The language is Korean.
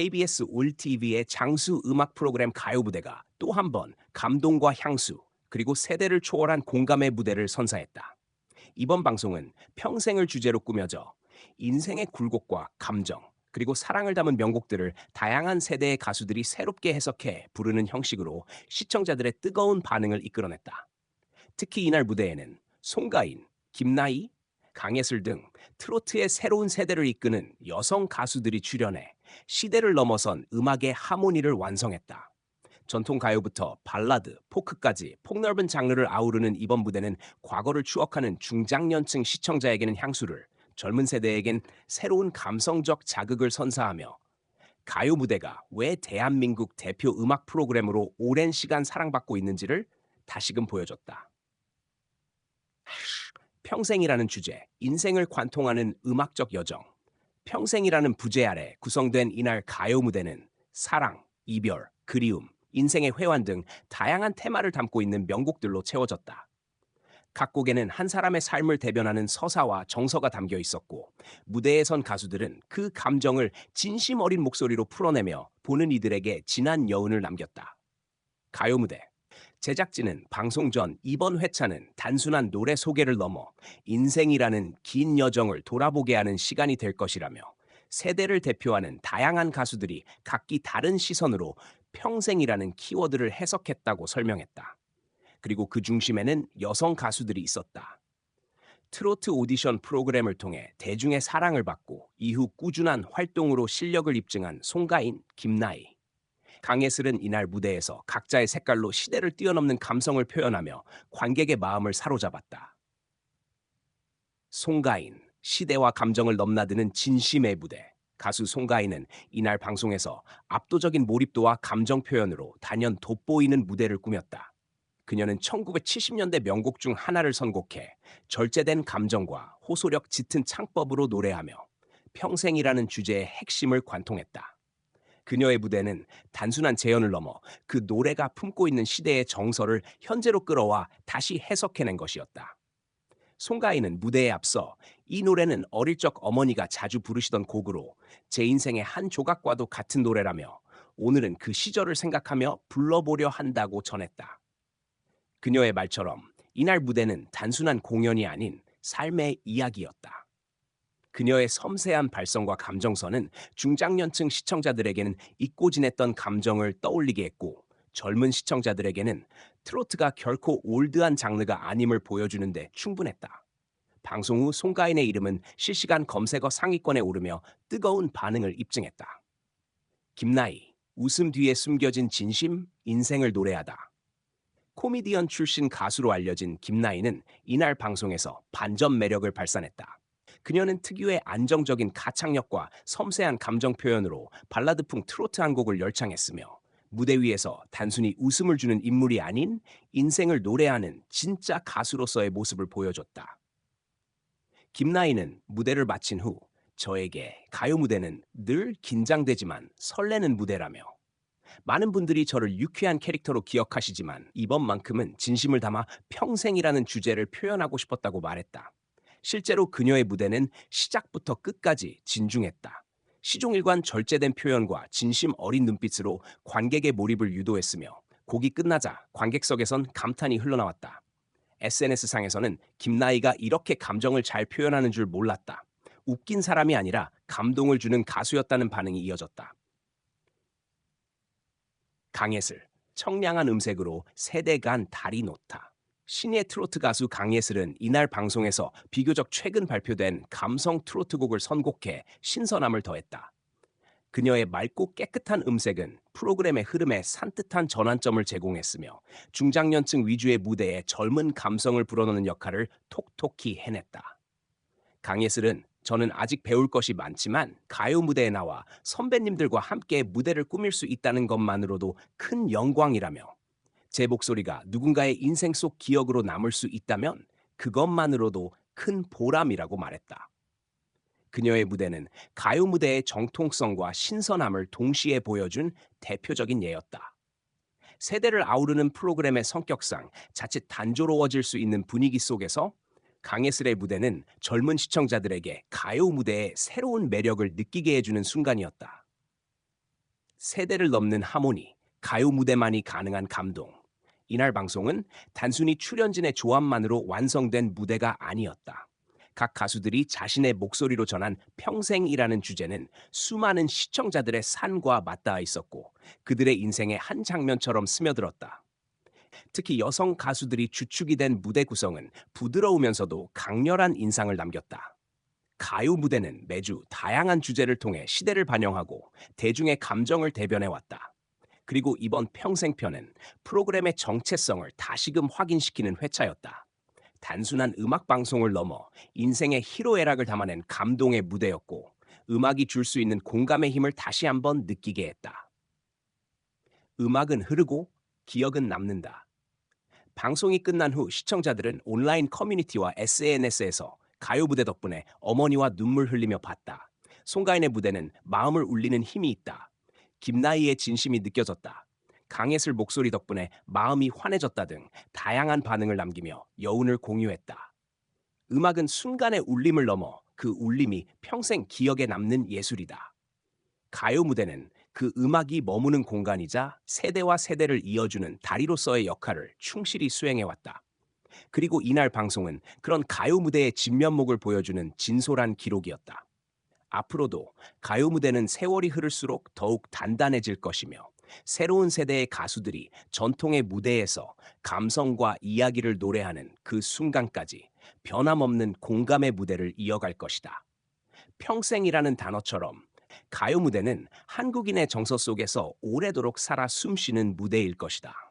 KBS 올 TV의 장수 음악 프로그램 가요 무대가 또 한 번 감동과 향수 그리고 세대를 초월한 공감의 무대를 선사했다. 이번 방송은 평생을 주제로 꾸며져 인생의 굴곡과 감정 그리고 사랑을 담은 명곡들을 다양한 세대의 가수들이 새롭게 해석해 부르는 형식으로 시청자들의 뜨거운 반응을 이끌어냈다. 특히 이날 무대에는 송가인, 김나희, 강예슬 등 트로트의 새로운 세대를 이끄는 여성 가수들이 출연해 시대를 넘어선 음악의 하모니를 완성했다. 전통 가요부터 발라드, 포크까지 폭넓은 장르를 아우르는 이번 무대는 과거를 추억하는 중장년층 시청자에게는 향수를, 젊은 세대에겐 새로운 감성적 자극을 선사하며 가요 무대가 왜 대한민국 대표 음악 프로그램으로 오랜 시간 사랑받고 있는지를 다시금 보여줬다. 평생이라는 주제, 인생을 관통하는 음악적 여정. 평생이라는 부제 아래 구성된 이날 가요 무대는 사랑, 이별, 그리움, 인생의 회환 등 다양한 테마를 담고 있는 명곡들로 채워졌다. 각 곡에는 한 사람의 삶을 대변하는 서사와 정서가 담겨 있었고 무대에 선 가수들은 그 감정을 진심 어린 목소리로 풀어내며 보는 이들에게 진한 여운을 남겼다. 가요 무대 제작진은 방송 전 이번 회차는 단순한 노래 소개를 넘어 인생이라는 긴 여정을 돌아보게 하는 시간이 될 것이라며 세대를 대표하는 다양한 가수들이 각기 다른 시선으로 평생이라는 키워드를 해석했다고 설명했다. 그리고 그 중심에는 여성 가수들이 있었다. 트로트 오디션 프로그램을 통해 대중의 사랑을 받고 이후 꾸준한 활동으로 실력을 입증한 송가인, 김나희, 강예슬은 이날 무대에서 각자의 색깔로 시대를 뛰어넘는 감성을 표현하며 관객의 마음을 사로잡았다. 송가인, 시대와 감정을 넘나드는 진심의 무대. 가수 송가인은 이날 방송에서 압도적인 몰입도와 감정 표현으로 단연 돋보이는 무대를 꾸몄다. 그녀는 1970년대 명곡 중 하나를 선곡해 절제된 감정과 호소력 짙은 창법으로 노래하며 평생이라는 주제의 핵심을 관통했다. 그녀의 무대는 단순한 재현을 넘어 그 노래가 품고 있는 시대의 정서를 현재로 끌어와 다시 해석해낸 것이었다. 송가인은 무대에 앞서 이 노래는 어릴 적 어머니가 자주 부르시던 곡으로 제 인생의 한 조각과도 같은 노래라며 오늘은 그 시절을 생각하며 불러보려 한다고 전했다. 그녀의 말처럼 이날 무대는 단순한 공연이 아닌 삶의 이야기였다. 그녀의 섬세한 발성과 감정선은 중장년층 시청자들에게는 잊고 지냈던 감정을 떠올리게 했고 젊은 시청자들에게는 트로트가 결코 올드한 장르가 아님을 보여주는데 충분했다. 방송 후 송가인의 이름은 실시간 검색어 상위권에 오르며 뜨거운 반응을 입증했다. 김나희, 웃음 뒤에 숨겨진 진심, 인생을 노래하다. 코미디언 출신 가수로 알려진 김나희는 이날 방송에서 반전 매력을 발산했다. 그녀는 특유의 안정적인 가창력과 섬세한 감정 표현으로 발라드풍 트로트 한 곡을 열창했으며 무대 위에서 단순히 웃음을 주는 인물이 아닌 인생을 노래하는 진짜 가수로서의 모습을 보여줬다. 김나희는 무대를 마친 후 저에게 가요 무대는 늘 긴장되지만 설레는 무대라며 많은 분들이 저를 유쾌한 캐릭터로 기억하시지만 이번만큼은 진심을 담아 평생이라는 주제를 표현하고 싶었다고 말했다. 실제로 그녀의 무대는 시작부터 끝까지 진중했다. 시종일관 절제된 표현과 진심 어린 눈빛으로 관객의 몰입을 유도했으며 곡이 끝나자 관객석에선 감탄이 흘러나왔다. SNS상에서는 김나희가 이렇게 감정을 잘 표현하는 줄 몰랐다. 웃긴 사람이 아니라 감동을 주는 가수였다는 반응이 이어졌다. 강예슬, 청량한 음색으로 세대 간 달이 놓다. 신예 트로트 가수 강예슬은 이날 방송에서 비교적 최근 발표된 감성 트로트 곡을 선곡해 신선함을 더했다. 그녀의 맑고 깨끗한 음색은 프로그램의 흐름에 산뜻한 전환점을 제공했으며 중장년층 위주의 무대에 젊은 감성을 불어넣는 역할을 톡톡히 해냈다. 강예슬은 저는 아직 배울 것이 많지만 가요 무대에 나와 선배님들과 함께 무대를 꾸밀 수 있다는 것만으로도 큰 영광이라며 제 목소리가 누군가의 인생 속 기억으로 남을 수 있다면 그것만으로도 큰 보람이라고 말했다. 그녀의 무대는 가요 무대의 정통성과 신선함을 동시에 보여준 대표적인 예였다. 세대를 아우르는 프로그램의 성격상 자칫 단조로워질 수 있는 분위기 속에서 강예슬의 무대는 젊은 시청자들에게 가요 무대의 새로운 매력을 느끼게 해주는 순간이었다. 세대를 넘는 하모니, 가요 무대만이 가능한 감동. 이날 방송은 단순히 출연진의 조합만으로 완성된 무대가 아니었다. 각 가수들이 자신의 목소리로 전한 평생이라는 주제는 수많은 시청자들의 산과 맞닿아 있었고 그들의 인생의 한 장면처럼 스며들었다. 특히 여성 가수들이 주축이 된 무대 구성은 부드러우면서도 강렬한 인상을 남겼다. 가요 무대는 매주 다양한 주제를 통해 시대를 반영하고 대중의 감정을 대변해 왔다. 그리고 이번 평생편은 프로그램의 정체성을 다시금 확인시키는 회차였다. 단순한 음악 방송을 넘어 인생의 희로애락을 담아낸 감동의 무대였고 음악이 줄 수 있는 공감의 힘을 다시 한번 느끼게 했다. 음악은 흐르고 기억은 남는다. 방송이 끝난 후 시청자들은 온라인 커뮤니티와 SNS에서 가요 무대 덕분에 어머니와 눈물 흘리며 봤다. 송가인의 무대는 마음을 울리는 힘이 있다. 김나희의 진심이 느껴졌다. 강예슬 목소리 덕분에 마음이 환해졌다 등 다양한 반응을 남기며 여운을 공유했다. 음악은 순간의 울림을 넘어 그 울림이 평생 기억에 남는 예술이다. 가요 무대는 그 음악이 머무는 공간이자 세대와 세대를 이어주는 다리로서의 역할을 충실히 수행해왔다. 그리고 이날 방송은 그런 가요 무대의 진면목을 보여주는 진솔한 기록이었다. 앞으로도 가요 무대는 세월이 흐를수록 더욱 단단해질 것이며 새로운 세대의 가수들이 전통의 무대에서 감성과 이야기를 노래하는 그 순간까지 변함없는 공감의 무대를 이어갈 것이다. 평생이라는 단어처럼 가요 무대는 한국인의 정서 속에서 오래도록 살아 숨쉬는 무대일 것이다.